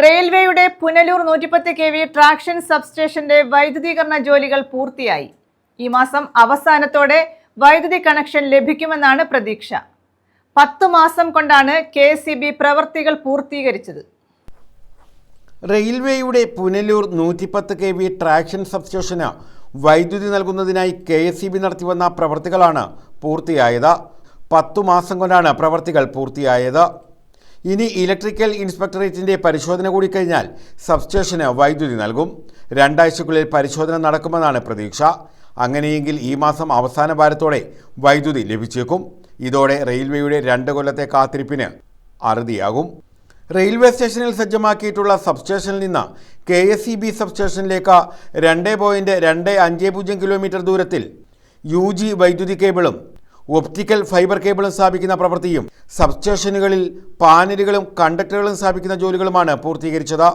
റെയിൽവേയുടെ പുനലൂർ നൂറ്റിപ്പത്ത് K V traction സബ്സ്റ്റേഷന്റെ വൈദ്യുതീകരണ ജോലികൾ പൂർത്തിയായി. ഈ മാസം അവസാനത്തോടെ വൈദ്യുതി കണക്ഷൻ ലഭിക്കുമെന്നാണ് പ്രതീക്ഷ. പത്തു മാസം കൊണ്ടാണ് കെ പ്രവൃത്തികൾ പൂർത്തീകരിച്ചത്. റെയിൽവേയുടെ പുനലൂർ നൂറ്റിപ്പത്ത് കെ വി ട്രാക്ഷൻ സബ്സ്റ്റേഷന് വൈദ്യുതി നൽകുന്നതിനായി കെ എസ് ഇ ബി നടത്തിവന്ന പ്രവർത്തികളാണ് പൂർത്തിയായത്. പത്തു മാസം കൊണ്ടാണ് പ്രവർത്തികൾ പൂർത്തിയായത്. ഇനി ഇലക്ട്രിക്കൽ ഇൻസ്പെക്ടറേറ്റിന്റെ പരിശോധന കൂടി കഴിഞ്ഞാൽ സബ്സ്റ്റേഷന് വൈദ്യുതി നൽകും. രണ്ടാഴ്ചക്കുള്ളിൽ പരിശോധന നടക്കുമെന്നാണ് പ്രതീക്ഷ. അങ്ങനെയെങ്കിൽ ഈ മാസം അവസാന വാരത്തോടെ വൈദ്യുതി ലഭിച്ചേക്കും. ഇതോടെ റെയിൽവേയുടെ രണ്ട് കൊല്ലത്തെ കാത്തിരിപ്പിന് അറുതിയാകും. റെയിൽവേ സ്റ്റേഷനിൽ സജ്ജമാക്കിയിട്ടുള്ള സബ്സ്റ്റേഷനിൽ നിന്ന് കെ എസ് ഇ ബി സബ്സ്റ്റേഷനിലേക്ക് രണ്ട് പോയിന്റ് രണ്ട് അഞ്ച് പൂജ്യം കിലോമീറ്റർ ദൂരത്തിൽ യു ജി വൈദ്യുതി കേബിളും ഒപ്റ്റിക്കൽ ഫൈബർ കേബിളും സ്ഥാപിക്കുന്ന പ്രവൃത്തിയും സബ്സ്റ്റേഷനുകളിൽ പാനലുകളും കണ്ടക്ടറുകളും സ്ഥാപിക്കുന്ന ജോലികളുമാണ് പൂർത്തീകരിച്ചത്.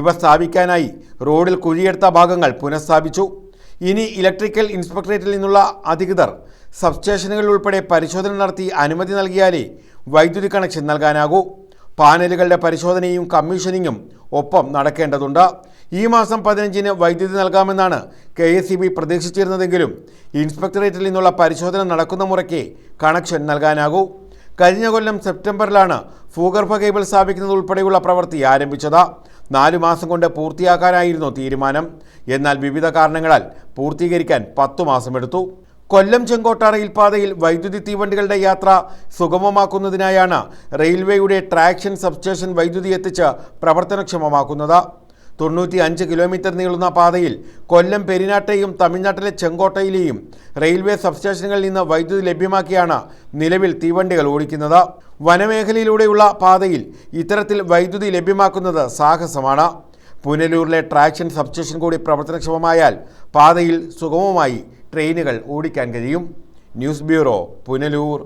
ഇവ സ്ഥാപിക്കാനായി റോഡിൽ കുഴിയെടുത്ത ഭാഗങ്ങൾ പുനഃസ്ഥാപിച്ചു. ഇനി ഇലക്ട്രിക്കൽ ഇൻസ്പെക്ടറേറ്റിൽ നിന്നുള്ള അധികൃതർ സബ്സ്റ്റേഷനുകളിൽ ഉൾപ്പെടെ പരിശോധന നടത്തി അനുമതി നൽകിയാലേ വൈദ്യുതി കണക്ഷൻ നൽകാനാകൂ. പാനലുകളുടെ പരിശോധനയും കമ്മീഷനിങ്ങും ഒപ്പം നടക്കേണ്ടതുണ്ട്. ഈ മാസം പതിനഞ്ചിന് വൈദ്യുതി നൽകാമെന്നാണ് കെ എസ് ഇ ബി പ്രതീക്ഷിച്ചിരുന്നതെങ്കിലും ഇൻസ്പെക്ടറേറ്റിൽ നിന്നുള്ള പരിശോധന നടക്കുന്ന മുറയ്ക്ക് കണക്ഷൻ നൽകാനാകൂ. കഴിഞ്ഞ കൊല്ലം സെപ്റ്റംബറിലാണ് ഭൂഗർഭ കേബിൾ സ്ഥാപിക്കുന്നത് ഉൾപ്പെടെയുള്ള പ്രവൃത്തി ആരംഭിച്ചത്. നാലു മാസം കൊണ്ട് പൂർത്തിയാക്കാനായിരുന്നു തീരുമാനം. എന്നാൽ വിവിധ കാരണങ്ങളാൽ പൂർത്തീകരിക്കാൻ പത്തു മാസമെടുത്തു കൊല്ലം ചെങ്കോട്ട റെയിൽപാതയിൽ വൈദ്യുതി തീവണ്ടികളുടെ യാത്ര സുഗമമാക്കുന്നതിനായാണ് റെയിൽവേയുടെ ട്രാക്ഷൻ സബ്സ്റ്റേഷൻ വൈദ്യുതി എത്തിച്ച് പ്രവർത്തനക്ഷമമാക്കുന്നത്. തൊണ്ണൂറ്റി അഞ്ച് കിലോമീറ്റർ നീളുന്ന പാതയിൽ കൊല്ലം പെരിനാട്ടെയും തമിഴ്നാട്ടിലെ ചെങ്കോട്ടയിലെയും റെയിൽവേ സബ്സ്റ്റേഷനുകളിൽ നിന്ന് വൈദ്യുതി ലഭ്യമാക്കിയാണ് നിലവിൽ തീവണ്ടികൾ ഓടിക്കുന്നത്. വനമേഖലയിലൂടെയുള്ള പാതയിൽ ഇത്തരത്തിൽ വൈദ്യുതി ലഭ്യമാക്കുന്നത് സാഹസമാണ്. പുനലൂരിലെ ട്രാക്ഷൻ സബ്സ്റ്റേഷൻ കൂടി പ്രവർത്തനക്ഷമമായാൽ പാതയിൽ സുഗമമായി ട്രെയിനുകൾ ഓടിക്കാൻ കഴിയും. News bureau Punalur.